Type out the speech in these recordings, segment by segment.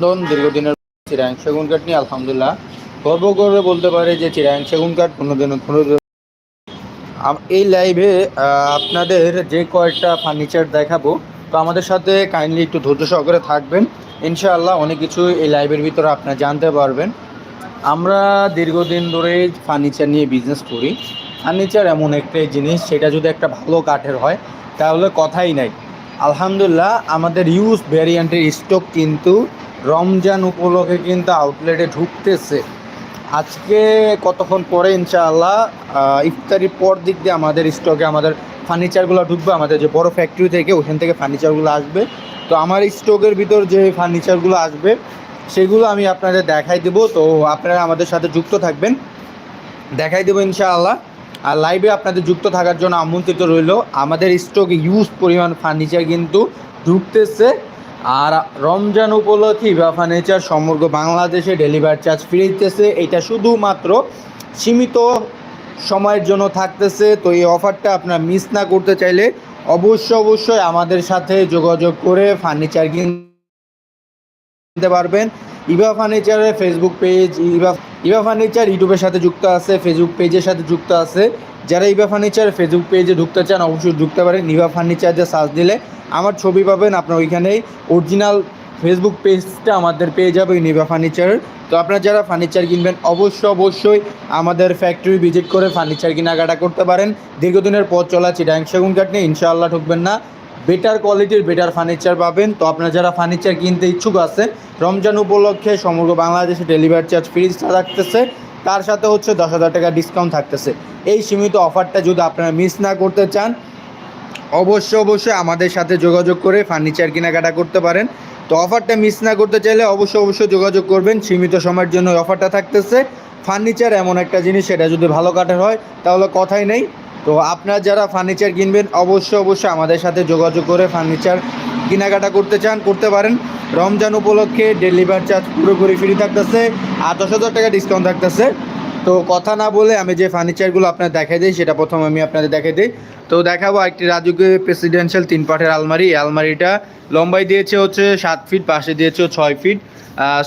অভিনন্দন দীর্ঘদিনের চিরাং সেগুন কাঠ নিয়ে আলহামদুলিল্লাহ। গর্ব করে বলতে পারে যে চিরাং সেগুন কাঠ কোনোদিন কোনো এই লাইভে আপনাদের যে কয়েকটা ফার্নিচার দেখাবো, তো আমাদের সাথে কাইন্ডলি একটু ধৈর্য সহকারে থাকবেন। ইনশাআল্লাহ অনেক কিছু এই লাইভের ভিতরে আপনারা জানতে পারবেন। আমরা দীর্ঘদিন ধরে ফার্নিচার নিয়ে বিজনেস করি। ফার্নিচার এমন একটা জিনিস, সেটা যদি একটা ভালো কাঠের হয়, তাহলে কথাই নাই। আলহামদুলিল্লাহ, আমাদের ইউজ ভ্যারিয়েন্টের স্টক কিন্তু রমজান উপলক্ষে কিন্তু আউটলেটে ঢুকতেছে। আজকে কতক্ষণ পরে ইনশাআল্লাহ ইফতারির পর দিক দিয়ে আমাদের স্টকে আমাদের ফার্নিচারগুলো ঢুকবে, আমাদের যে বড় ফ্যাক্টরি থেকে ওখান থেকে ফার্নিচারগুলো আসবে। তো আমার স্টকের ভিতর যে ফার্নিচারগুলো আসবে, সেগুলো আমি আপনাদের দেখাই দেবো। তো আপনারা আমাদের সাথে যুক্ত থাকবেন। দেখাই দেবো ইনশাআল্লাহ। আর লাইভে আপনাদের যুক্ত থাকার জন্য আমন্ত্রিত রইল। আমাদের স্টকে ইউজ পরিমাণ ফার্নিচার কিন্তু ঢুকতেছে। আর রমজান উপলক্ষে বা ফার্নিচার সমগ্র বাংলাদেশে ডেলিভারি চার্জ ফ্রি দিতেছে এটা শুধুমাত্র সীমিত সময়ের জন্য থাকতেছে। তো এই অফারটা আপনারা মিস না করতে চাইলে অবশ্যই অবশ্যই আমাদের সাথে যোগাযোগ করে ফার্নিচার কিনতে পারবেন। ইভা ফার্নিচারের Facebook page Eva Eva furniture ইউটিউবের সাথে যুক্ত আছে ফেসবুক পেজের সাথে যুক্ত আছে। যারা ইভা ফার্নিচার ফেসবুক পেজে ঢুকতে চান, অবশ্যই ঢুকতে পারেন। ইভা ফার্নিচার যে সার্চ দিলে আমার ছবি পাবেন আপনার ওইখানেই। অরিজিনাল ফেসবুক পেজটা আমাদের পেয়ে যাবে নিভা ফার্নিচারের তো আপনারা যারা ফার্নিচার কিনবেন, অবশ্যই অবশ্যই আমাদের ফ্যাক্টরি ভিজিট করে ফার্নিচার কেনাকাটা করতে পারেন। দীর্ঘদিনের পথ চলা চিটাং সেগুন কাঠ নিয়ে ইনশাআল্লাহ ঠকবেন না। বেটার কোয়ালিটির বেটার ফার্নিচার পাবেন। তো আপনারা যারা ফার্নিচার কিনতে ইচ্ছুক আছেন, রমজান উপলক্ষে সমগ্র বাংলাদেশে ডেলিভারি চার্জ ফ্রি থাকতেছে। তার সাথে হচ্ছে দশ হাজার টাকা ডিসকাউন্ট থাকতেছে। এই সীমিত অফারটা যদি আপনারা মিস না করতে চান অবশ্যই অবশ্যই আমাদের সাথে যোগাযোগ করে ফার্নিচার কেনাকাটা করতে পারেন। তো অফারটা মিস না করতে চাইলে অবশ্যই অবশ্যই যোগাযোগ করবেন। সীমিত সময়ের জন্য অফারটা থাকতেছে। ফার্নিচার এমন একটা জিনিস, সেটা যদি ভালো কাঠের হয়, তাহলে কথাই নেই। তো আপনারা যারা ফার্নিচার কিনবেন, অবশ্যই অবশ্যই আমাদের সাথে যোগাযোগ করে ফার্নিচার কেনাকাটা করতে চান, করতে পারেন। রমজান উপলক্ষে ডেলিভার চার্জ পুরোপুরি ফ্রি থাকতেছে। আর দশ হাজার টাকা ডিসকাউন্ট থাকতেছে। তো কথা না বলে আমি যে ফার্নিচারগুলো আপনার দেখাই দিই, সেটা প্রথম আমি আপনাদের দেখাই দিই। তো দেখাবো একটি রাজকীয় প্রেসিডেন্সিয়াল তিন পাটের আলমারি। আলমারিটা লম্বাই দিয়েছে হচ্ছে সাত ফিট পাশে দিয়েছে ছয় ফিট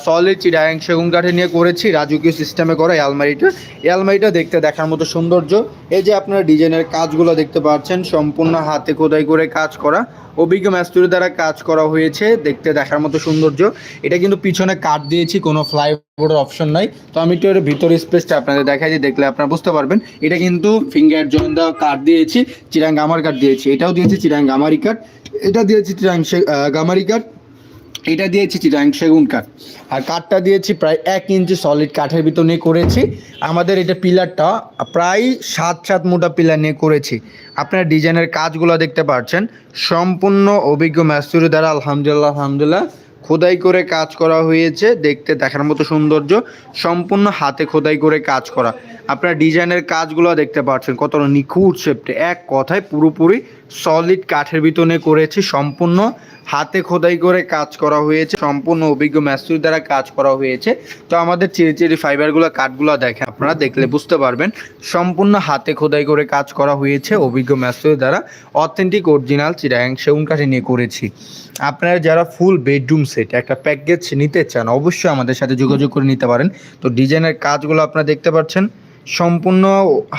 সলিড চিরাং সেগুন কাঠে নিয়ে করেছি, রাজকীয় সিস্টেমে করা আলমারিটা। এই আলমারিটা দেখতে দেখার মতো সৌন্দর্য। এই যে আপনারা ডিজাইনের কাজগুলো দেখতে পাচ্ছেন, সম্পূর্ণ হাতে খোদাই করে কাজ করা। অভিজ্ঞ ম্যাস্তুরি দ্বারা কাজ করা হয়েছে, দেখতে দেখার মতো সৌন্দর্য। এটা কিন্তু পিছনে কাঠ দিয়েছি, কোনো ফ্লাইবোর্ডের অপশন নাই। তো আমি একটু এর ভিতরে স্পেসটা আপনাদের দেখাই দিয়ে দেখলে আপনারা বুঝতে পারবেন। এটা কিন্তু ফিঙ্গার জয়েন দেওয়া কাঠ দিয়েছি চিরাং গামার কাঠ দিয়েছি। এটাও দিয়েছি চিরাং গামারি কাঠ এটা দিয়েছি চিরাং গামারি কাঠ এটা দিয়েছি চিরাং সেগুন কাঠ আর কাঠটা দিয়েছি প্রায় এক ইঞ্চি সলিড কাঠের ভিতর নিয়ে করেছি। আমাদের এটা পিলারটা প্রায় সাত সাত মোটা পিলার নিয়ে করেছি। আপনার ডিজাইনের কাজগুলো দেখতে পাচ্ছেন সম্পূর্ণ অভিজ্ঞ ম্যাস্তুরি দ্বারা, আলহামদুলিল্লাহ আলহামদুলিল্লাহ। খোদাই করে কাজ করা হয়েছে, দেখতে, দেখার মতো সৌন্দর্য সম্পূর্ণ হাতে খোদাই করে কাজ করা। আপনার ডিজাইনের কাজগুলো দেখতে পাচ্ছেন, কতটা নিখুঁত শেপটে এক কথায় পুরোপুরি সলিড কাঠের ভিতরে করেছি, সম্পূর্ণ হাতে খোদাই করে কাজ করা হয়েছে, সম্পূর্ণ অভিজ্ঞ ম্যাস্তুরি দ্বারা কাজ করা হয়েছে। তো আমাদের চেরি চেরি ফাইবারগুলো কাঠগুলো দেখেন, আপনারা দেখলে বুঝতে পারবেন। সম্পূর্ণ হাতে খোদাই করে কাজ করা হয়েছে, অভিজ্ঞ ম্যাস্তুরি দ্বারা অথেন্টিক অরিজিনাল চিরাং সেগুন কাঠে নিয়ে করেছি। আপনারা যারা ফুল বেডরুম সেট একটা প্যাকেজ নিতে চান, অবশ্যই আমাদের সাথে যোগাযোগ করে নিতে পারেন। তো ডিজাইনের কাজগুলো আপনারা দেখতে পাচ্ছেন। সম্পূর্ণ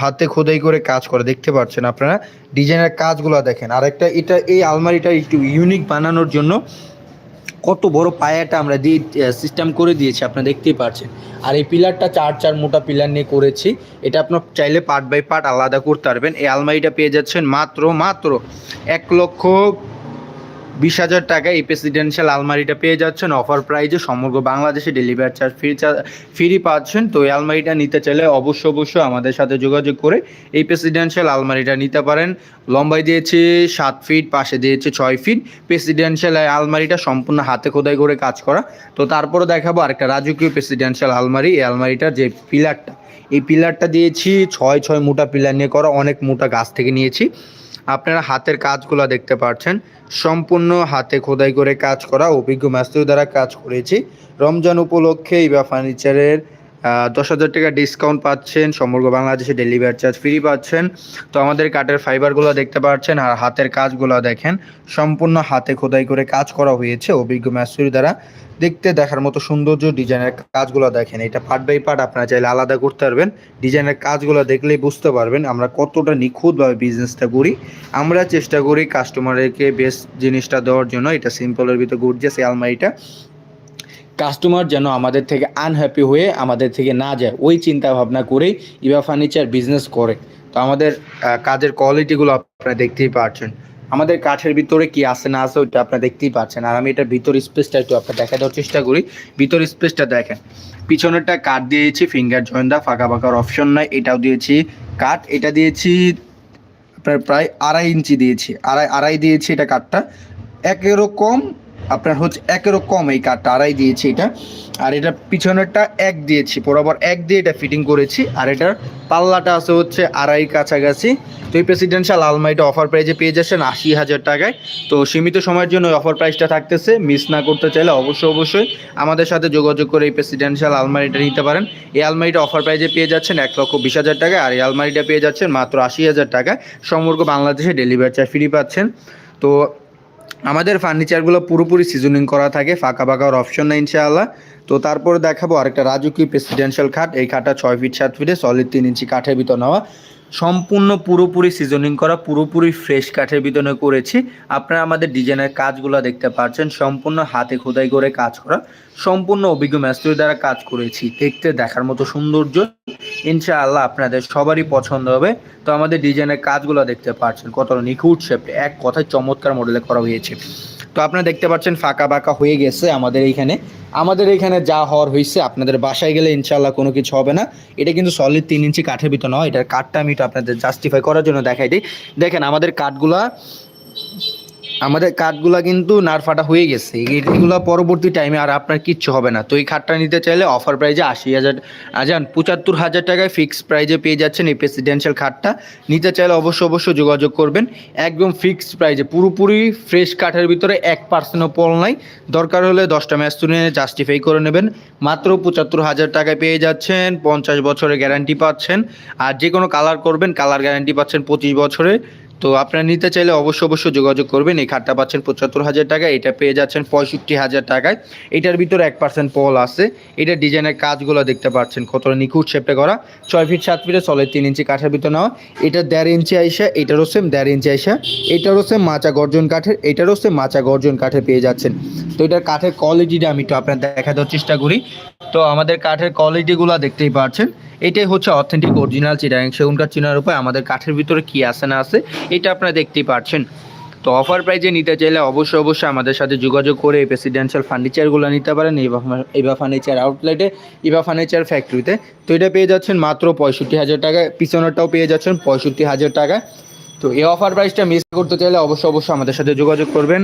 হাতে খোদাই করে কাজ করে, দেখতে পাচ্ছেন আপনারা। ডিজাইনের কাজগুলো দেখেন আর একটা এটা, এই আলমারিটা একটু ইউনিক বানানোর জন্য কত বড় পায়াটা আমরা দিয়ে সিস্টেম করে দিয়েছি, আপনারা দেখতেই পাচ্ছেন। আর এই পিলারটা চার চার মোটা পিলার নিয়ে করেছি। এটা আপনার চাইলে পার্ট বাই পার্ট আলাদা করতে পারবেন। এই আলমারিটা পেয়ে যাচ্ছেন মাত্র মাত্র এক লক্ষ বিশ হাজার টাকা এই প্রেসিডেন্সিয়াল আলমারিটা পেয়ে যাচ্ছেন। অফার প্রাইজে সমগ্র বাংলাদেশে ডেলিভারি চার্জ ফ্রি ফ্রি পাচ্ছেন। তো এই আলমারিটা নিতে চাইলে অবশ্য অবশ্যই আমাদের সাথে যোগাযোগ করে এই প্রেসিডেন্সিয়াল আলমারিটা নিতে পারেন। লম্বাই দিয়েছে সাত ফিট পাশে দিয়েছে ছয় ফিট প্রেসিডেন্সিয়াল আলমারিটা সম্পূর্ণ হাতে খোদাই করে কাজ করা। তো তারপরে দেখাবো আরেকটা রাজকীয় প্রেসিডেন্সিয়াল আলমারি। এই আলমারিটার যে পিলারটা, এই পিলারটা দিয়েছি ছয় ছয় মোটা পিলার নিয়ে করা। অনেক মোটা গাছ থেকে নিয়েছি। আপনারা হাতের কাজগুলো দেখতে পাচ্ছেন সম্পূর্ণ হাতে খোদাই করে কাজ করা অভিজ্ঞ মাস্তুর দ্বারা কাজ করেছি। রমজান উপলক্ষে এই ইবা ফার্নিচারের দশ হাজার টাকা ডিসকাউন্ট পাচ্ছেন, সমগ্র বাংলাদেশে ডেলিভারি চার্জ ফ্রি পাচ্ছেন। তো আমাদের কাঠের ফাইবারগুলো দেখতে পাচ্ছেন আর হাতের কাজগুলো দেখেন, সম্পূর্ণ হাতে খোদাই করে কাজ করা হয়েছে অভিজ্ঞ ম্যাসুরি দ্বারা। দেখতে, দেখার মতো সৌন্দর্য ডিজাইনের কাজগুলো দেখেন, এটা পার্ট বাই পার্ট আপনারা চাইলে আলাদা করতে পারবেন। ডিজাইনের কাজগুলো দেখলেই বুঝতে পারবেন আমরা কতটা নিখুঁতভাবে বিজনেসটা করি। আমরা চেষ্টা করি কাস্টমারকে বেস্ট জিনিসটা দেওয়ার জন্য, এটা সিম্পলের ভিতরে গর্জিয়াস আলমারিটা। কাস্টমার যেন আমাদের থেকে আনহ্যাপি হয়ে আমাদের থেকে না যায়। ওই চিন্তা ভাবনা করেই ইভা ফার্নিচার বিজনেস করে। তো আমাদের কাজের কোয়ালিটিগুলো আপনারা দেখতেই পাচ্ছেন আমাদের কাঠের ভিতরে কি আছে না আছে ওইটা আপনারা দেখতেই পাচ্ছেন আর আমি এটার ভিতর স্পেসটা একটু আপনার দেখা দেওয়ার চেষ্টা করি। ভিতর স্পেসটা দেখেন। পিছনেরটা কাঠ দিয়েছি ফিঙ্গার জয়েন্টটা, ফাঁকা ফাঁকার অপশন নাই। এটাও দিয়েছি কাঠ। এটা দিয়েছি আপনার প্রায় আড়াই ইঞ্চি দিয়েছি। আড়াই আড়াই দিয়েছি এটা কাঠটা। একেরও কম আপনার হচ্ছে একেরও কম এই কাঠটা, আড়াই দিয়েছি এটা। আর এটা পিছনেরটা এক দিয়েছি, বরাবর এক দিয়ে এটা ফিটিং করেছি। আর এটার পাল্লাটা আছে হচ্ছে আড়াই কাছাকাছি। তো এই প্রেসিডেন্সিয়াল আলমারিটা অফার প্রাইজে পেয়ে যাচ্ছেন আশি হাজার টাকায়। তো সীমিত সময়ের জন্য অফার প্রাইসটা থাকতেছে। মিস না করতে চাইলে অবশ্যই অবশ্যই আমাদের সাথে যোগাযোগ করে এই প্রেসিডেন্সিয়াল আলমারিটা নিতে পারেন। এই আলমারিটা অফার প্রাইজে পেয়ে যাচ্ছেন এক লক্ষ বিশ হাজার টাকা আর এই আলমারিটা পেয়ে যাচ্ছেন মাত্র আশি হাজার টাকায়। সমগ্র বাংলাদেশে ডেলিভারি চার্জ ফ্রি পাচ্ছেন। তো আমাদের ফার্নিচারগুলো পুরোপুরি সিজনিং করা থাকে, ফাঁকা ফাঁকার অপশন নেই ইনশাআল্লাহ। তো তারপরে দেখাবো আরেকটা রাজুকি প্রেসিডেন্সিয়াল খাট। এই খাটটা ছয় ফিট সাত ফিটে সলিড তিন ইঞ্চি কাঠের ভিতর নেওয়া। সম্পূর্ণ পুরোপুরি সিজনিং করা, পুরোপুরি ফ্রেশ কাঠের ভিতরে করেছি। আপনারা আমাদের ডিজাইনের কাজগুলো দেখতে পাচ্ছেন, সম্পূর্ণ হাতে খোদাই করে কাজ করা। সম্পূর্ণ অভিজ্ঞ ম্যাস্ত্রী দ্বারা কাজ করেছি, দেখতে, দেখার মতো সৌন্দর্য। ইনশাআল্লাহ আপনাদের সবারই পছন্দ হবে। তো আমাদের ডিজাইনের কাজগুলো দেখতে পাচ্ছেন, কতটা নিখুঁত শেপ এক কথায় চমৎকার মডেলে করা হয়েছে। তো আপনারা দেখতে পাচ্ছেন ফাঁকা বাঁকা হয়ে গেছে আমাদের এইখানে। আমাদের এইখানে যা হওয়ার হয়েছে, আপনাদের বাসায় গেলে ইনশাল্লাহ কোনো কিছু হবে না। এটা কিন্তু সলিড তিন ইঞ্চি কাঠের ভিতর নয়, এটার কাঠটা আমি আপনাদের জাস্টিফাই করার জন্য দেখাই দিই। দেখেন আমাদের কাঠগুলা আমাদের কাঠগুলা কিন্তু নারফাটা হয়ে গেছে। এগুলো পরবর্তী টাইমে আর আপনার কিচ্ছু হবে না। তো এই খাটটা নিতে চাইলে অফার প্রাইজে আশি হাজার আজান, পঁচাত্তর হাজার টাকায় ফিক্স প্রাইজে পেয়ে যাচ্ছেন এই প্রেসিডেন্সিয়াল খাটটা। নিতে চাইলে অবশ্য অবশ্যই যোগাযোগ করবেন। একদম ফিক্সড প্রাইজে পুরোপুরি ফ্রেশ কাঠের ভিতরে এক পার্সেন্টও পল নাই। দরকার হলে দশটা ম্যাচ তুলে জাস্টিফাই করে নেবেন। মাত্র পঁচাত্তর হাজার টাকায় পেয়ে যাচ্ছেন, পঞ্চাশ বছরের গ্যারান্টি পাচ্ছেন। আর যে কোনো কালার করবেন কালার গ্যারান্টি পাচ্ছেন পঁচিশ বছরের তো আপনারা নিতে চাইলে অবশ্যই অবশ্যই যোগাযোগ করবেন। এই খাটটা পাচ্ছেন পঁচাত্তর হাজার টাকা এটা পেয়ে যাচ্ছেন পঁয়ষট্টি হাজার টাকায়। এটার ভিতরে এক পার্সেন্ট পল আছে। এটা ডিজাইনের কাজগুলো দেখতে পাচ্ছেন। কতটা নিখুঁত শেপটা করা। ছয় ফিট সাত ফিটে চলে তিন ইঞ্চি কাঠের ভিতরে নেওয়া। এটা দেড় ইঞ্চি আইসা, এটারও সেম দেড় ইঞ্চি আইসা। এটারও সেম মাচা গর্জন কাঠের, এটারও সেম মাচা গর্জন কাঠে পেয়ে যাচ্ছেন। তো এটার কাঠের কোয়ালিটিটা আমি একটু আপনার দেখা দেওয়ার চেষ্টা করি। তো আমাদের কাঠের কোয়ালিটিগুলো দেখতেই পাচ্ছেন। এটাই হচ্ছে অথেন্টিক অরিজিনাল চিটাং সেগুন কাঠ চিনার উপায় আমাদের কাঠের ভিতরে কি আছে না আছে, এটা আপনারা দেখতেই পাচ্ছেন তো অফার প্রাইজে নিতে চাইলে অবশ্যই অবশ্যই আমাদের সাথে যোগাযোগ করে এই প্রেসিডেন্সিয়াল ফার্নিচারগুলো নিতে পারেন ইভা ইভা ফার্নিচার আউটলেটে ইভা ফার্নিচার ফ্যাক্টরিতে তো। এটা পেয়ে যাচ্ছেন মাত্র পঁয়ষট্টি হাজার টাকায় পিছনেরটাও পেয়ে যাচ্ছেন পঁয়ষট্টি হাজার টাকায় তো এই অফার প্রাইসটা মিস করতে চাইলে অবশ্যই অবশ্যই আমাদের সাথে যোগাযোগ করবেন।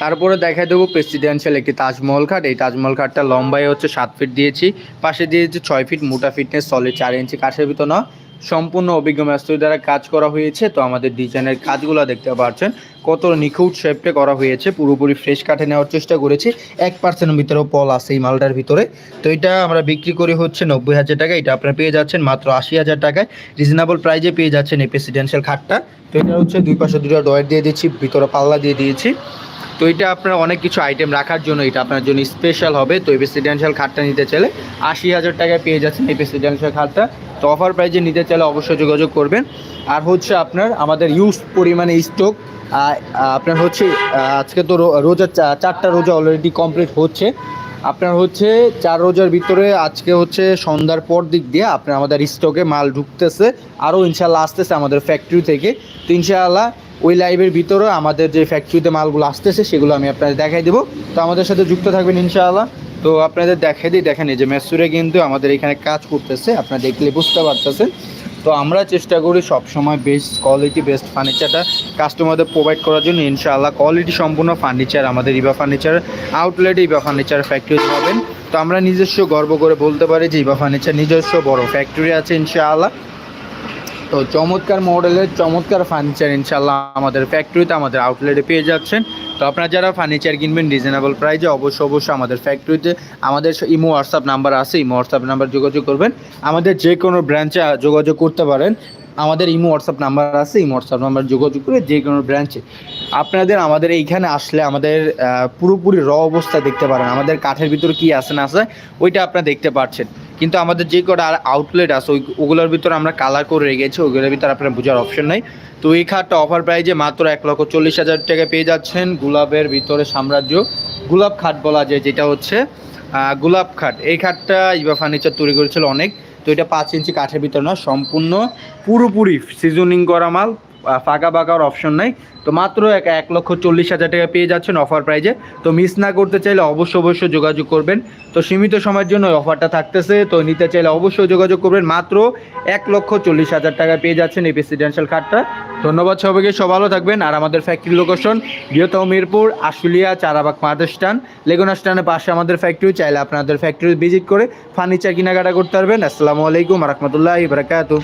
তারপরে দেখা দেবো প্রেসিডেন্সিয়াল একটি তাজমহল খাট। এই তাজমহল খাটটা লম্বায় হচ্ছে সাত ফিট দিয়েছি। পাশে দিয়েছি ছয় ফিট মোটা ফিটনেস সলিড চার ইঞ্চি কাঠের ভিতর না সম্পূর্ণ অভিজ্ঞ মাস্টার দ্বারা কাজ করা হয়েছে। তো আমাদের ডিজাইনের কাজগুলো দেখতে পাচ্ছেন। কত নিখুঁত শেপটে করা হয়েছে। পুরোপুরি ফ্রেশ কাঠে নেওয়ার চেষ্টা করেছি। এক পার্সেন্টের ভিতরেও পল আছে এই মালটার ভিতরে। তো এটা আমরা বিক্রি করি হচ্ছে নব্বই হাজার টাকা। এটা আপনারা পেয়ে যাচ্ছেন মাত্র আশি হাজার টাকায়। রিজনেবল প্রাইজে পেয়ে যাচ্ছেন এই প্রেসিডেন্সিয়াল খাটটা। তো এটা হচ্ছে দুই পাশে দুটো ডয়ার দিয়ে দিয়েছি ভিতরে পাল্লা দিয়ে দিয়েছি। তো এটা আপনার অনেক কিছু আইটেম রাখার জন্য, এটা আপনার জন্য স্পেশাল হবে। তো এই প্রেসিডেন্সিয়াল খাটটা নিতে চাইলে আশি হাজার টাকায় পেয়ে যাচ্ছেন এই প্রেসিডেন্সিয়াল খাটটা তো অফার প্রাইজে নিতে চাইলে অবশ্যই যোগাযোগ করবেন। আর হচ্ছে আপনার, আমাদের ইউজ পরিমাণে স্টক আপনার হচ্ছে আজকে তো রোজা চারটা রোজা অলরেডি কমপ্লিট হচ্ছে। আপনার হচ্ছে চার রোজার ভিতরে আজকে হচ্ছে সন্ধ্যার পর দিক দিয়ে আপনার আমাদের স্টকে মাল ঢুকতেছে। আরও ইনশাল্লাহ আসতেছে আমাদের ফ্যাক্টরি থেকে। তো ইনশাআল্লাহ ওই লাইভের ভিতরে আমাদের যে ফ্যাক্টরিতে মালগুলো আসতেছে, সেগুলো আমি আপনাদের দেখাই দেবো। তো আমাদের সাথে যুক্ত থাকবেন ইনশাআল্লাহ। তো আপনাদের দেখাই দিই, দেখেন যে মেসুরে কিন্তু আমাদের এখানে কাজ করতেছে, আপনারা দেখলে বুঝতে পারতেছেন। তো আমরা চেষ্টা করি সব সময় বেস্ট কোয়ালিটি বেস্ট ফার্নিচারটা কাস্টমারদের প্রোভাইড করার জন্য। ইনশাআল্লাহ কোয়ালিটি সম্পূর্ণ ফার্নিচার আমাদের ইবা ফার্নিচার আউটলেটে ইবা ফার্নিচার ফ্যাক্টরি পাবেন। তো আমরা নিজস্ব গর্ব করে বলতে পারি যে ইবা ফার্নিচার নিজস্ব বড় ফ্যাক্টরি আছে ইনশাআল্লাহ। তো চমৎকার মডেলের চমৎকার ফার্নিচার ইনশাল্লাহ আমাদের ফ্যাক্টরিতে আমাদের আউটলেটে পেয়ে যাচ্ছেন। তো আপনারা যারা ফার্নিচার কিনবেন রিজনেবল প্রাইসে অবশ্যই অবশ্যই আমাদের ফ্যাক্টরিতে আমাদের ইমো হোয়াটসঅ্যাপ নাম্বার আছে, ইমো হোয়াটসঅ্যাপ নাম্বার যোগাযোগ করবেন। আমাদের যে কোনো ব্রাঞ্চে যোগাযোগ করতে পারেন। আমাদের ইমো হোয়াটসঅ্যাপ নাম্বার আছে, ইমো হোয়াটসঅ্যাপ নাম্বার যোগাযোগ করে যে কোনো ব্রাঞ্চে আপনাদের, আমাদের এইখানে আসলে আমাদের পুরোপুরি র অবস্থা দেখতে পারেন। আমাদের কাঠের ভিতরে কি আছে না আছে, ওইটা আপনারা দেখতে পাচ্ছেন কিন্তু আমাদের যে কটা আউটলেট আছে, ওই ওগুলোর ভিতরে আমরা কালার করে রেখেছি, ওগুলোর ভিতরে আপনার বোঝার অপশন নাই। তো এই খাটটা অফার প্রাইজে মাত্র এক লক্ষ চল্লিশ হাজার টাকা পেয়ে যাচ্ছেন গোলাপের ভিতরে সাম্রাজ্য। গোলাপ খাট বলা যায়, যেটা হচ্ছে গোলাপ খাট। এই খাটটা ইবা ফার্নিচার তৈরি করেছিল অনেক। তো এটা পাঁচ ইঞ্চি কাঠের ভিতরে না সম্পূর্ণ পুরোপুরি সিজনিং করা মাল। ফাঁকা বাঁকার অপশন নাই। তো মাত্র এক এক লক্ষ চল্লিশ হাজার টাকা পেয়ে যাচ্ছেন অফার প্রাইজে তো মিস না করতে চাইলে অবশ্যই অবশ্যই যোগাযোগ করবেন। তো সীমিত সময়ের জন্য অফারটা থাকতেছে। তো নিতে চাইলে অবশ্যই যোগাযোগ করবেন। মাত্র এক লক্ষ চল্লিশ হাজার টাকা পেয়ে যাচ্ছেন এই প্রেসিডেন্সিয়াল কার্ডটা ধন্যবাদ সবাইকে। সব ভালো থাকবেন। আর আমাদের ফ্যাক্টরি লোকেশন বৃহত্তম মিরপুর, আশুলিয়া, চারাবাগ মাদেশটান লেগুনা স্টানের পাশে আমাদের ফ্যাক্টরি চাইলে আপনাদের ফ্যাক্টরি ভিজিট করে ফার্নিচার কেনাকাটা করতে পারবেন। আসসালামু আলাইকুম রহমতুল্লাহ বারাকাতু